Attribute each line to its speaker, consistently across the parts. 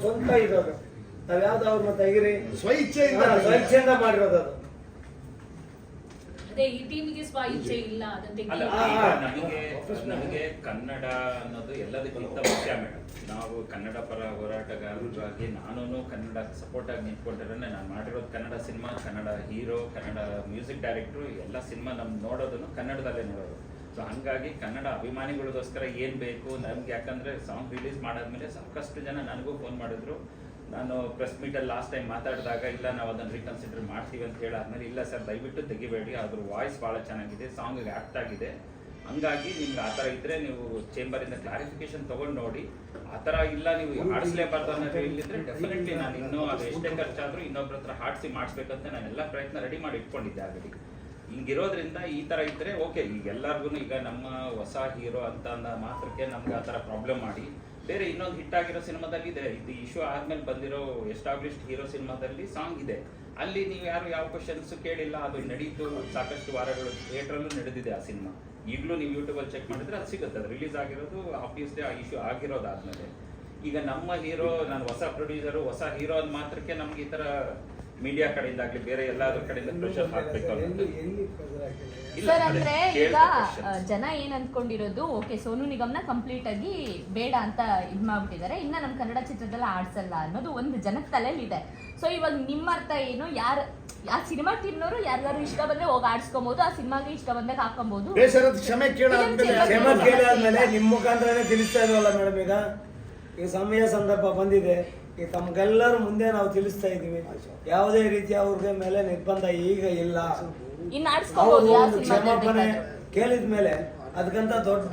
Speaker 1: ಸ್ವಂತ ಇರೋದು. ನಾವ್ ಯಾವ್ದು ಅವ್ರನ್ನ ತೆಗಿರಿ
Speaker 2: ಸ್ವಇಚ್ಛೆಯಿಂದ
Speaker 1: ಹಾ, ಸ್ವಇಚ್ಛೆಯಿಂದ ಮಾಡಿರೋದು ಅದು.
Speaker 3: ಅದೇ ಈ ಟೀಮಿಗೆ ಸ್ವ ಇಚ್ಛೆ ಇಲ್ಲ ಅದನ್ನ
Speaker 4: ಅಲ್ಲ
Speaker 3: ತೆಗಿ
Speaker 4: ಈಗ ನಮಗೆ ನಮಗೆ ಕನ್ನಡ ಅನ್ನೋದು ಎಲ್ಲದಕ್ಕಿಂತ ಮುಖ್ಯ ಮೇಡಮ್ ನಾವು ಕನ್ನಡ ಪರ ಹೋರಾಟಗಾರರಾಗಿ ನಾನು ಕನ್ನಡ ಸಪೋರ್ಟ್ ಆಗಿ ನಿಂತ್ಕೊಂಡಿರೋನೆ ನಾನು ಮಾಡಿರೋದು Kannada cinema Kannada hero Kannada music ಡೈರೆಕ್ಟ್ರು ಎಲ್ಲ ಸಿನಿಮಾ ನಮ್ ನೋಡೋದನ್ನು ಕನ್ನಡದಲ್ಲೇ ನೋಡೋದು. ಸೊ ಹಂಗಾಗಿ ಕನ್ನಡ ಅಭಿಮಾನಿಗಳಿಗೋಸ್ಕರ ಏನು ಬೇಕು ನಮ್ಗೆ ಯಾಕಂದ್ರೆ ಸಾಂಗ್ ರಿಲೀಸ್ ಮಾಡಾದ್ಮೇಲೆ ಸಾಕಷ್ಟು ಜನ ನನಗೂ ಫೋನ್ ಮಾಡಿದ್ರು. ನಾನು ಪ್ರೆಸ್ ಮೀಟಲ್ಲಿ ಲಾಸ್ಟ್ ಟೈಮ್ ಮಾತಾಡಿದಾಗ ಇಲ್ಲ ನಾವು ಅದನ್ನು ರೀಕನ್ಸಿಡರ್ ಮಾಡ್ತೀವಿ ಅಂತ ಹೇಳಾದ್ಮೇಲೆ ಇಲ್ಲ ಸರ್ ದಯವಿಟ್ಟು ತೆಗಿಬೇಡಿ ಅದ್ರ ವಾಯ್ಸ್ ಭಾಳ ಚೆನ್ನಾಗಿದೆ ಸಾಂಗ್ ಆ್ಯಕ್ಟ್ ಆಗಿದೆ. ಹಂಗಾಗಿ ನಿಮ್ಗೆ ಆ ಥರ ಇದ್ರೆ ನೀವು ಚೇಂಬರಿಂದ ಕ್ಲಾರಿಫಿಕೇಶನ್ ತಗೊಂಡು ನೋಡಿ. ಆ ಥರ ಇಲ್ಲ ನೀವು ಹಾಡಿಸ್ಲೇಬಾರ್ದು ಅನ್ನೋದು ಹೇಳಿದ್ರೆ ಡೆಫಿನೆಟ್ಲಿ ನಾನು ಇನ್ನೂ ಅದು ಎಷ್ಟೇ ಖರ್ಚಾದ್ರೂ ಇನ್ನೊಬ್ಬರ ಹತ್ರ ಹಾಡಿಸಿ ಮಾಡಿಸ್ಬೇಕಂತ ನಾನು ಎಲ್ಲ ಪ್ರಯತ್ನ ರೆಡಿ ಮಾಡಿ ಇಟ್ಕೊಂಡಿದ್ದೆ ಆಲ್ರೆಡಿ ಹಿಂಗಿರೋದ್ರಿಂದ ಈ ತರ ಇದ್ದರೆ ಓಕೆ, ಈಗ ಎಲ್ಲಾರ್ಗು ಈಗ ನಮ್ಮ ಹೊಸ ಹೀರೋ ಅಂತ ಮಾತ್ರಕ್ಕೆ ನಮ್ಗೆ ಆ ಥರ ಪ್ರಾಬ್ಲಮ್ ಮಾಡಿ. ಬೇರೆ ಇನ್ನೊಂದು ಹಿಟ್ ಆಗಿರೋ ಸಿನಿಮಾದಲ್ಲಿ ಇದೆ. ಇದು ಇಶ್ಯೂ ಆದ್ಮೇಲೆ ಬಂದಿರೋ ಎಸ್ಟಾಬ್ಲಿಷ್ಡ್ ಹೀರೋ ಸಿನಿಮಾದಲ್ಲಿ ಸಾಂಗ್ ಇದೆ. ಅಲ್ಲಿ ನೀವು ಯಾರು ಯಾವ ಕ್ವಶನ್ಸ್ ಕೇಳಿಲ್ಲ, ಅದು ನಡೀತು, ಸಾಕಷ್ಟು ವಾರಗಳು ಥಿಯೇಟ್ರಲ್ಲೂ ನಡೆದಿದೆ ಆ ಸಿನಿಮಾ. ಈಗಲೂ ನೀವು ಯೂಟ್ಯೂಬಲ್ಲಿ ಚೆಕ್ ಮಾಡಿದ್ರೆ ಅದು ಸಿಗುತ್ತೆ. ಅದು ರಿಲೀಸ್ ಆಗಿರೋದು ಆಬ್ವಿಯಸ್ಲಿ ಆ ಇಶ್ಯೂ ಆಗಿರೋದಾದ್ಮೇಲೆ. ಈಗ ನಮ್ಮ ಹೀರೋ, ನಾನು ಹೊಸ ಪ್ರೊಡ್ಯೂಸರು ಹೊಸ ಹೀರೋ ಅಂದ ಮಾತ್ರಕ್ಕೆ ನಮ್ಗೆ ಈ ತರ ಮೀಡಿಯಾ ಕಡೆಯಿಂದ ಆಗ್ಲಿ ಬೇರೆ ಎಲ್ಲಾದ್ರ ಕಡೆಯಿಂದ ಪ್ರೆಷರ್ ಹಾಕ್ಬೇಕು
Speaker 5: ಸರ್? ಅಂದ್ರೆ ಈಗ ಜನ ಏನ್ ಅನ್ಕೊಂಡಿರೋದು ಓಕೆ ಸೋನು ನಿಗಮ್ನ ಕಂಪ್ಲೀಟ್ ಆಗಿ ಬೇಡ ಅಂತ ಇದ್ ಮಾಡ್ಬಿಟ್ಟಿದ್ದಾರೆ ಇನ್ನ ನಮ್ ಕನ್ನಡ ಚಿತ್ರದಲ್ಲಿ ಆಡ್ಸಲ್ಲ ಅನ್ನೋದು ಒಂದು ಜನ ತಲೆಯಲ್ಲಿ ಇದೆ ಸೊ ಇವಾಗ ನಿಮ್ಮ ಅರ್ಥ ಏನು? ಯಾರ ಆ ಸಿನಿಮಾ ತಿನ್ನೋರು ಯಾರು ಇಷ್ಟ ಬಂದ್ರೆ ಹೋಗಿ ಆಡ್ಸ್ಕೊಬಹುದು ಆ ಸಿನಿಮಾಗೆ ಇಷ್ಟ ಬಂದಾಗ ಹಾಕೊಬಹುದು
Speaker 2: ಕ್ಷಮೆ ಕೇಳಾದ್ಮೇಲೆ
Speaker 1: ಕ್ಷಮೆ ಕೇಳಾದ್ಮೇಲೆ ನಿಮ್ಮ ಮುಖಾಂತರನೇ ತಿಳಿಸ್ತಾ ಇದ್ವಲ್ಲ ಮೇಡಮ್ ಈಗ. ಈ ಸಮಯ ಸಂದರ್ಭ ಬಂದಿದೆ. ಈ ತಮ್ಗೆಲ್ಲರೂ ಮುಂದೆ ನಾವು ತಿಳಿಸ್ತಾ ಇದೀವಿ ಯಾವುದೇ ರೀತಿ ಅವ್ರಿಗೆ ಮೇಲೆ ನಿರ್ಬಂಧ ಈಗ ಇಲ್ಲ. ಅವರು ಒಂದು ಕ್ಷಮಾಪಣೆ ಕೇಳಿದ ಮೇಲೆ ಅದಕ್ಕಂತ ದೊಡ್ಡ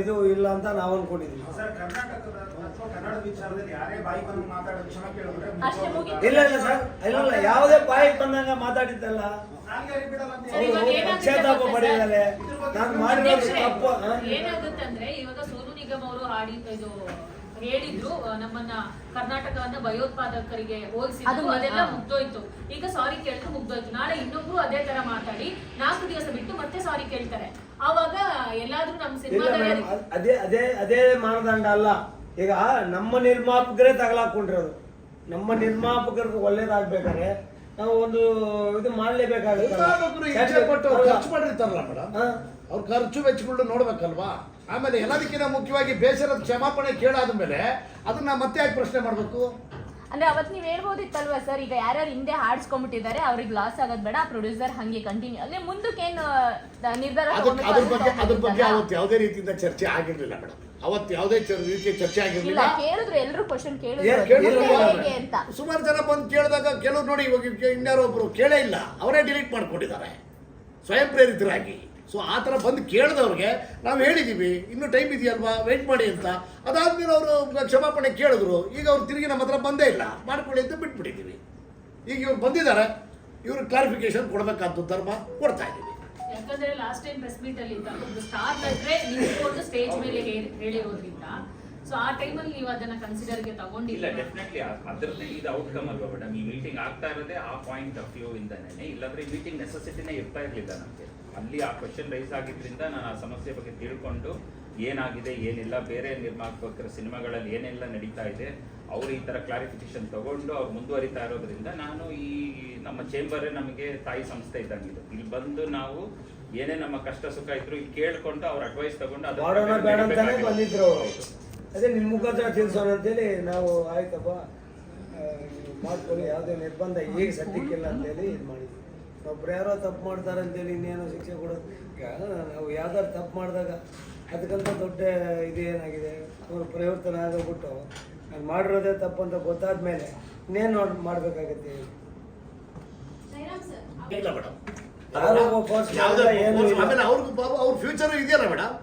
Speaker 1: ಇದು ಇಲ್ಲ ಅಂತ ನಾವು ಅನ್ಕೊಂಡಿದ್ವಿ.
Speaker 6: ಸರ್ ಕರ್ನಾಟಕದ ಕನ್ನಡ ವಿಚಾರದಲ್ಲಿ ಯಾರೇ ಬಾಯಿ ಬಂದು ಮಾತಾಡೋದು ಕ್ಷಮೆ ಕೇಳಿದ್ರೆ
Speaker 1: ಇಲ್ಲ ಇಲ್ಲ ಸರ್. ಇಲ್ಲ ಇಲ್ಲ ಯಾವುದೇ ಬಾಯಿ ಬಂದಂಗ ಮಾತಾಡಿದ್ದಲ್ಲ. ಪಶ್ಚಾತ್ತಾಪ ನಾನು ಮಾಡಿರೋದು ತಪ್ಪು
Speaker 3: ಇವಾಗ ಸೋನು ನಿಗಮ್ ಅವರು ಇದು ಹೇಳಿದ್ರು ನಮ್ಮನ್ನ ಕರ್ನಾಟಕವನ್ನ ಭಯೋತ್ಪಾದಕರಿಗೆ ಹೋಲಿಸಿದ್ರು
Speaker 5: ಅದು
Speaker 3: ಅದೆಲ್ಲ. ಮುಗ್ದೋಯ್ತು. ಈಗ ಸಾರಿ ಕೇಳಿದ್ರು ಮುಗ್ದೋಯ್ತು. ನಾಳೆ ಇನ್ನೊಬ್ರು ಅದೇ ತರ ಮಾತಾಡಿ ನಾಲ್ಕು ದಿವಸ ಬಿಟ್ಟು ಮತ್ತೆ ಸಾರಿ ಕೇಳ್ತಾರೆ. ಅವಾಗ ಎಲ್ಲಾದ್ರೂ ನಮ್
Speaker 1: ಸಿನಿಮಾ
Speaker 3: ಸಿನಿಮಾದಲ್ಲಿ
Speaker 1: ಅದೇ ಅದೇ ಅದೇ ಮಾನದಂಡ ಅಲ್ಲ. ಈಗ ನಮ್ಮ ನಿರ್ಮಾಪಕರೇ ತಗಲಾಕೊಂಡಿರೋದು. ನಮ್ಮ ನಿರ್ಮಾಪಕರಿಗೆ ಒಳ್ಳೇದಾಗ್ಬೇಕಾದ್ರೆ ನಾವು ಒಂದು ಇದು ಮಾಡಲೇಬೇಕಾಗುತ್ತೆ
Speaker 2: ಕೊಟ್ಟು ಖರ್ಚು ಮಾಡಿರ್ತಾರಲ್ಲ ಮೇಡಮ್. ಅವ್ರ ಖರ್ಚು ವೆಚ್ಚಗಳು ನೋಡ್ಬೇಕಲ್ವಾ? ಆಮೇಲೆ ಎಲ್ಲದಕ್ಕಿಂತ ಮುಖ್ಯವಾಗಿ ಬೇಸರದ ಕ್ಷಮಾಪಣೆ ಕೇಳಾದ ಮೇಲೆ ಅದನ್ನ ಮತ್ತೆ ಯಾಕೆ ಪ್ರಶ್ನೆ ಮಾಡ್ಬೇಕು?
Speaker 5: ಅಂದ್ರೆ ಅವತ್ ನೀವ್ ಹೇಳ್ಬೋದಿತ್ತಲ್ವಾ ಸರ್ ಈಗ ಯಾರ್ಯಾರು ಹಿಂದೆ ಹಾಡ್ಸ್ಕೊಂಡ್ಬಿಟ್ಟಿದ್ದಾರೆ ಅವ್ರಿಗೆ ಲಾಸ್ ಆಗೋದ್ ಬೇಡ ಪ್ರೊಡ್ಯೂಸರ್ ಹಂಗೆ ಕಂಟಿನ್ಯೂ ಅಂದ್ರೆ ಮುಂದಕ್ಕೆ ಏನು ನಿರ್ಧಾರ
Speaker 2: ಅದ್ರ ಬಗ್ಗೆ ಅದ್ರ ಬಗ್ಗೆ ಅವತ್ತು ಯಾವುದೇ ರೀತಿಯಿಂದ ಚರ್ಚೆ ಆಗಿರ್ಲಿಲ್ಲ ಮೇಡಮ್ ಅವತ್ತು ಯಾವುದೇ ರೀತಿ ರೀತಿಯ ಚರ್ಚೆ ಆಗಿರಲಿಲ್ಲ.
Speaker 5: ಕೇಳಿದ್ರು ಕ್ವಶನ್ ಅಂತ.
Speaker 2: ಸುಮಾರು ಜನ ಬಂದು ಕೇಳಿದಾಗ ಕೆಲವ್ರು ನೋಡಿ ಇವಾಗ ಇನ್ಯಾರೋ ಒಬ್ರು ಕೇಳೇ ಇಲ್ಲ. ಅವರೇ ಡಿಲೀಟ್ ಮಾಡ್ಕೊಂಡಿದ್ದಾರೆ. ಸ್ವಯಂ ಪ್ರೇರಿತರಾಗಿ. ಸೊ ಆ ಥರ ಬಂದು ಕೇಳಿದವ್ರಿಗೆ ನಾವು ಹೇಳಿದ್ದೀವಿ ಇನ್ನೂ ಟೈಮ್ ಇದೆಯಲ್ವಾ? ವೆಯ್ಟ್ ಮಾಡಿ ಅಂತ. ಅದಾದ್ಮೇಲೆ ಅವರು ಕ್ಷಮಾಪಣೆ ಕೇಳಿದ್ರು. ಈಗ ಅವ್ರು ತಿರುಗಿ ನಮ್ಮ ಹತ್ರ ಬಂದೇ ಇಲ್ಲ. ಮಾಡ್ಕೊಳ್ಳಿ ಅಂತ ಬಿಟ್ಬಿಟ್ಟಿದ್ದೀವಿ. ಈಗ ಇವ್ರು ಬಂದಿದ್ದಾರೆ. ಇವ್ರಿಗೆ ಕ್ಲಾರಿಫಿಕೇಶನ್ ಕೊಡಬೇಕಾದ್ದು ಧರ್ಮ ಕೊಡ್ತಾ ಇದ್ದೀವಿ.
Speaker 3: ಯಾಕಂದ್ರೆ ಲಾಸ್ಟ್ ಟೈಮ್ ಪ್ರೆಸ್ ಮೀಟ್ ಅಲ್ಲಿ ಇದ್ದಾಗ ಒಂದು ಸ್ಟಾರ್ ನಟ್ರೆ ನಿಂತ್ಕೊಂಡು ಸ್ಟೇಜ್ ಮೇಲೆ ಹೇಳಿ- ಹೇಳಿರೋದ್ರಿಂದ. ಸೊ ಆ ಟೈಮಲ್ಲಿ ನೀವು ಅದನ್ನ ಕನ್ಸಿಡರ್ಗೆ ತಗೊಂಡಿಲ್ಲ.
Speaker 4: ಡೆಫಿನೆಟ್ಲಿ ಅದ್ರದ್ದೇ ಇದು ಔಟ್ಕಮ್ ಅಲ್ವಾ ಮೇಡಮ್ ಈ ಮೀಟಿಂಗ್ ಆಗ್ತಾ ಇರೋದೇ ಆ ಪಾಯಿಂಟ್ ಆಫ್ ವ್ಯೂ ಇಂದನೇ ಇಲ್ಲಾಂದ್ರೆ ಈ ಮೀಟಿಂಗ್ ನೆಸೆಸಿಟಿನೇ ಇರ್ತಾ ಇರಲಿಲ್ಲ ನಮಗೆ. ಅಲ್ಲಿ ಆ ಕ್ವಶನ್ ರೈಸ್ ಆಗಿದ್ರಿಂದ ನಾನು ಆ ಸಮಸ್ಯೆ ಬಗ್ಗೆ ತಿಳ್ಕೊಂಡು ಏನಾಗಿದೆ, ಏನಿಲ್ಲ, ಬೇರೆ ನಿರ್ಮಾಪಕರ ಸಿನಿಮಾಗಳಲ್ಲಿ ಏನೆಲ್ಲ ನಡೀತಾ ಇದೆ, ಅವರು ಈ ತರ ಕ್ಲಾರಿಫಿಕೇಶನ್ ತಗೊಂಡು ಅವ್ರು ಮುಂದುವರಿತಾ ಇರೋದ್ರಿಂದ ನಾನು ಈ ನಮ್ಮ ಚೇಂಬರೇ ನಮಗೆ ತಾಯಿ ಸಂಸ್ಥೆ ಇದ್ದಂಗಿದೆ ಇಲ್ಲಿ ಬಂದು ನಾವು ಏನೇ ನಮ್ಮ ಕಷ್ಟ ಸುಖ ಇದ್ರು ಕೇಳ್ಕೊಂಡು ಅವ್ರ ಅಡ್ವೈಸ್ ತಗೊಂಡು
Speaker 1: ಮಾಡೋಣ ಬೇಡ ಅಂತಾನೆ ಬಂದಿದ್ರು ಅವ್ರು. ಅದೇ ನಿಮ್ಮ ಮುಖಾಂತರ ತಿಳಿಸೋಣ ಅಂತೇಳಿ ನಾವು ಆಯ್ತಪ್ಪ ಆ, ಮಾಡ್ಕೊಳ್ಳಿ. ಯಾವುದೇ ನಿರ್ಬಂಧ ಈಗ ಸದ್ಯಕ್ಕಿಲ್ಲ ಅಂತೇಳಿ ಇದು ಮಾಡಿದ್ವಿ. ಒಬ್ರು ಯಾರೋ ತಪ್ಪು ಮಾಡ್ತಾರೆ ಅಂತೇಳಿ ಇನ್ನೇನೋ ಶಿಕ್ಷೆ ಕೊಡೋದು. ಈಗ ನಾವು ಯಾವ್ದಾದ್ರು ತಪ್ಪು ಮಾಡಿದಾಗ ಅದಕ್ಕಂತ ದೊಡ್ಡ ಇದು ಏನಾಗಿದೆ? ಅವರು ಪರಿವರ್ತನೆ ಆಗೋಗ್ಬಿಟ್ಟು ನಾನು ಮಾಡಿರೋದೇ ತಪ್ಪು ಅಂತ ಗೊತ್ತಾದ್ಮೇಲೆ ಇನ್ನೇನು ನೋಡಿ ಮಾಡ್ಬೇಕಾಗತ್ತೆ
Speaker 2: ಇಲ್ಲ ಮೇಡಮ್ ಆಮೇಲೆ ಅವ್ರಿಗೆ ಪಾಪ ಅವ್ರ ಫ್ಯೂಚರ್ ಇದೆಯಲ್ಲ ಮೇಡಮ್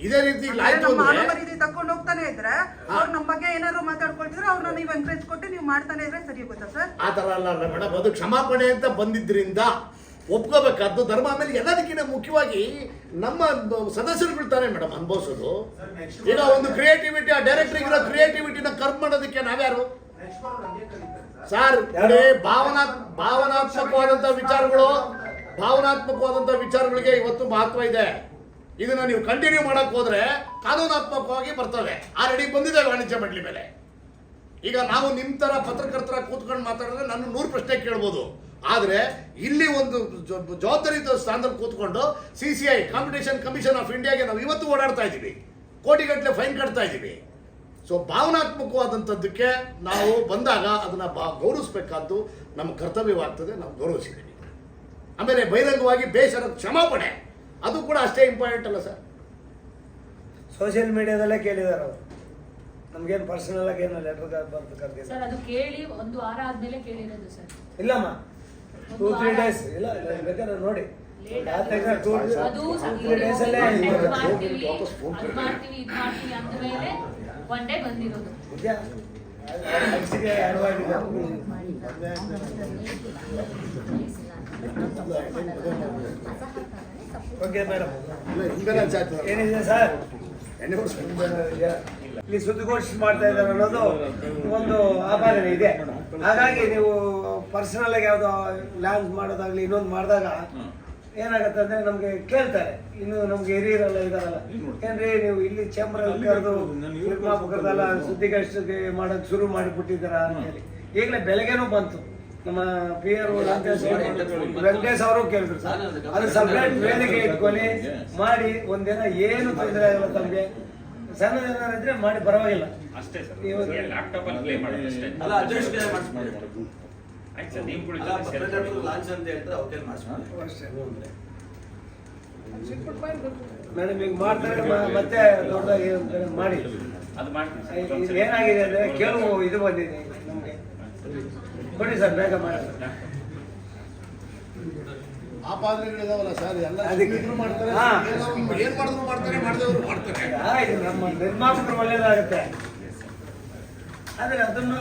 Speaker 2: ಇದೇ ರೀತಿ
Speaker 7: ನಮ್ಮ ತಕೊಂಡು ಹೋಗ್ತಾನೆ ಇದ್ರೆ ಅವ್ರು ನಮ್ಮ ಬಗ್ಗೆ ಏನಾದ್ರು ಮಾತಾಡ್ಕೊಳ್ತಿದ್ರೆ ಅವ್ರನ್ನ ನೀವು ಎನ್ಕರೇಜ್ ಕೊಟ್ಟು ನೀವು ಮಾಡ್ತಾನೆ ಇದ್ರೆ ಸರಿ ಹೋಗುತ್ತಾ ಸರ್?
Speaker 2: ಆ ಥರ ಅಲ್ಲ ಅಲ್ಲ ಮೇಡಮ್ ಅದು ಕ್ಷಮಾಪಣೆ ಅಂತ ಬಂದಿದ್ರಿಂದ ಒಪ್ಕೋಬೇಕಾದ್ದು ಧರ್ಮ ಆಮೇಲೆ ಎಲ್ಲದಕ್ಕಿಂತ ಮುಖ್ಯವಾಗಿ ನಮ್ಮ ಸದಸ್ಯರು ಬಿಡ್ತಾರೆ ಮೇಡಮ್ ಅನುಭವಿಸೋದು. ಈಗ ಒಂದು ಕ್ರಿಯೇಟಿವಿಟಿ ಆ ಡೈರೆಕ್ಟರ್ ಇರೋ ಕ್ರಿಯೇಟಿವಿಟಿನ ಕರ್ಮ್ ಮಾಡೋದಕ್ಕೆ ನಾವ್ಯಾರು?
Speaker 6: ನೆಕ್ಸ್ಟ್ ಬರೋದು ಹಂಗೆ ಕರೀತಾರೆ ಸರ್.
Speaker 2: ಸರ್ ಭಾವನಾ ಭಾವನಾತ್ಮಕವಾದಂತ ವಿಚಾರಗಳು ಭಾವನಾತ್ಮಕವಾದಂಥ ವಿಚಾರಗಳಿಗೆ ಇವತ್ತು ಮಹತ್ವ ಇದೆ. ಇದನ್ನ ನೀವು ಕಂಟಿನ್ಯೂ ಮಾಡಕ್ ಹೋದ್ರೆ ಕಾನೂನಾತ್ಮಕವಾಗಿ ಬರ್ತವೆ. ಆಲ್ರೆಡಿ ಬಂದಿದೆ ವಾಣಿಜ್ಯ ಮಂಡಳಿ ಮೇಲೆ. ಈಗ ನಾವು ನಿಮ್ಮ ತರ ಪತ್ರಕರ್ತರ ಕೂತ್ಕೊಂಡು ಮಾತಾಡಿದ್ರೆ ನಾನು ನೂರು ಪ್ರಶ್ನೆ ಕೇಳ್ಬೋದು. ಆದರೆ ಇಲ್ಲಿ ಒಂದು ಜವಾಬ್ದಾರಿ ಸ್ಥಾನದಲ್ಲಿ ಕೂತ್ಕೊಂಡು C C I competition commission of ಇಂಡಿಯಾಗೆ ನಾವು ಇವತ್ತು ಓಡಾಡ್ತಾ ಇದ್ದೀವಿ. ಕೋಟಿಗಟ್ಟಲೆ ಫೈನ್ ಕಟ್ತಾ ಇದ್ದೀವಿ. ಸೊ ಭಾವನಾತ್ಮಕವಾದಂಥದ್ದಕ್ಕೆ ನಾವು ಬಂದಾಗ ಅದನ್ನು ಬಾ, ಗೌರವಿಸ್ಬೇಕಾದ್ದು ನಮ್ಮ ಕರ್ತವ್ಯವಾಗ್ತದೆ, ನಾವು ಗೌರವಿಸಿದ್ದೀವಿ. ಆಮೇಲೆ ಬಹಿರಂಗವಾಗಿ ಬೇಸರ ಕ್ಷಮಾಪಣೆ ಅದು ಕೂಡ ಅಷ್ಟೇ ಇಂಪಾರ್ಟೆಂಟ್ ಅಲ್ಲ ಸರ್
Speaker 1: ಸೋಷಿಯಲ್ ಮೀಡಿಯಾದಲ್ಲೇ ಕೇಳಿದಾರೆ ಅವರು ನಮ್ಗೇನು ಪರ್ಸನಲ್ ಆಗಿ ಏನು ಲೆಟರ್ ಬರ್ತು ಕರ್ದಿಲ್ಲ
Speaker 3: ಸರ್ ಅದು ಕೇಳಿ ಒಂದು ವಾರ ಆದ್ಮೇಲೆ ಕೇಳಿರೋದು ಸರ್
Speaker 1: ಇಲ್ಲಮ್ಮ ಟೂ ತ್ರೀ ಡೇಸ್ ಇಲ್ಲ ಇಲ್ಲ, ಬೇಕಾದ್ರೆ ನೋಡಿ
Speaker 3: ಅದು
Speaker 1: ತ್ರೀ ಡೇಸ್ ಅಲ್ಲೇ
Speaker 3: ಇದು ಮಾಡ್ತೀವಿ ಅದ್ ಮಾಡ್ತೀವಿ ಇದು ಮಾಡ್ತೀವಿ ಅಂದ್ಮೇಲೆ ಒನ್ ಡೇ ಬಂದಿರೋದು
Speaker 1: ಓಕೆ ಮೇಡಮ್ ಏನಿದೆ ಸರ್? ಇಲ್ಲಿ ಸುದ್ದಿಗೋಷ್ಠಿ ಮಾಡ್ತಾ ಇದ್ದಾರೆ ಅನ್ನೋದು ಒಂದು ಆಪಾದನೆ ಇದೆ. ಹಾಗಾಗಿ ನೀವು ಪರ್ಸನಲ್ ಆಗಿ ಯಾವುದೋ ಲ್ಯಾಂಡ್ ಮಾಡೋದಾಗ್ಲಿ, ಇನ್ನೊಂದು ಮಾಡಿದಾಗ ಏನಾಗುತ್ತೆ ಅಂದ್ರೆ ನಮ್ಗೆ ಕೇಳ್ತಾರೆ. ಇನ್ನು ನಮ್ಗೆ ಹಿರಿಯರಲ್ಲ ಇದಾರಲ್ಲ. ಏನ್ರಿ, ನೀವು ಇಲ್ಲಿ ಚೇಂಬರಲ್ಲಿ ಕರೆದು ನಿರ್ಮಾಪಕರದೆಲ್ಲ ಸುದ್ದಿಗೋಷ್ಠಿಗೆ ಮಾಡೋಕೆ ಶುರು ಮಾಡಿಬಿಟ್ಟಿದ್ದೀರಾ ಅಂತೇಳಿ ಈಗಲೇ ಬೆಳಗ್ಗೆನೂ ಬಂತು. ನಮ್ಮ ಪಿ ಆರ್ ವೆಂಕಟೇಶ್ ಅವರು ಕೇಳಿದ್ರು ಸರ್. ಅದು ಸಪ್ರೇಟ್ ವೇದಿಕೆ ಇಟ್ಕೊಳ್ಳಿ ಮಾಡಿ ಒಂದಿನ ಏನು ತೊಂದರೆ ಆಗಲ್ಲ ತಮಗೆ. ಸಣ್ಣದೇನಾದ್ರೆ ಇದ್ರೆ ಮಾಡಿ ಪರವಾಗಿಲ್ಲ.
Speaker 4: ಅಷ್ಟೇ ಸರ್. ಲ್ಯಾಪ್ಟಾಪ್ ಅಲ್ಲಿ ಪ್ಲೇ ಮಾಡೋದು ಅಷ್ಟೇ.
Speaker 8: ಅಲ್ಲ ಅಧ್ಯಕ್ಷ ಮಾಡಿಸ್ಬೋದು
Speaker 4: ಆಯ್ತು ಸರ್ ನೀವು
Speaker 8: ಲಾಂಚ್ ಅಂತ ಹೇಳ್ತಾರೆ
Speaker 1: ಅಷ್ಟೇ. ಮೇಡಮ್ ಈಗ ಮಾಡ್ತಾರೆ ಮತ್ತೆ ದೊಡ್ಡದಾಗಿ ಮಾಡಿ.
Speaker 4: ಅದು ಮಾಡ್ತೀನಿ ಸರ್.
Speaker 1: ಏನಾಗಿದೆ ಅಂದ್ರೆ ಕೇಳುವ ಇದು ಬಂದಿದೆ ನಮ್ಗೆ. ಕೊಡಿ ಸರ್ ಬೇಗ ಮಾಡಿ
Speaker 2: ಆಪಾದನೆಗಳಿದಾವಲ್ಲ ಸರ್ ಎಲ್ಲ
Speaker 1: ಅದಕ್ಕೆ-
Speaker 2: ಮಾಡ್ತಾರೆ. ಏನೋ ಮಾಡಿದ್ರು ಮಾಡ್ತಾರೆ ಮಾಡಿದವರು ಮಾಡ್ತಾರೆ.
Speaker 1: ನಮ್ಮ ನಿರ್ಮಾಪಕರು ಒಳ್ಳೇದಾಗುತ್ತೆ. ಆದ್ರೆ ಅದನ್ನ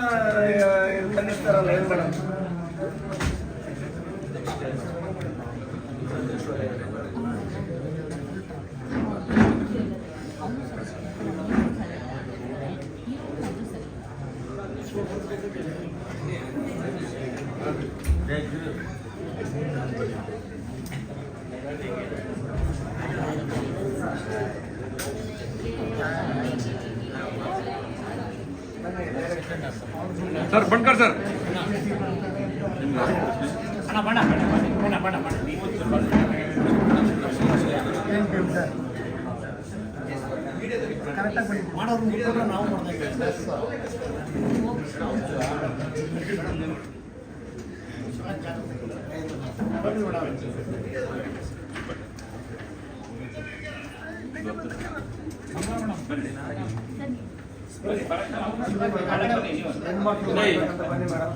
Speaker 9: ಸರ್ ಬಣ್ಕರ್ ಸರ್
Speaker 2: ಮಾಡೋರು ಮುಗಿದ್ರೆ ನಾವು ಮಾಡ್ದಂಗೆ
Speaker 4: ಬನ್ನಿ, ಬರೋಣ. ಬನ್ನಿ, ನೀವು.
Speaker 1: ಹೆಣ್ಮಕ್ಳು ಮಾಡ್ಬೇಕಂತ ಬನ್ನಿ ಮೇಡಮ್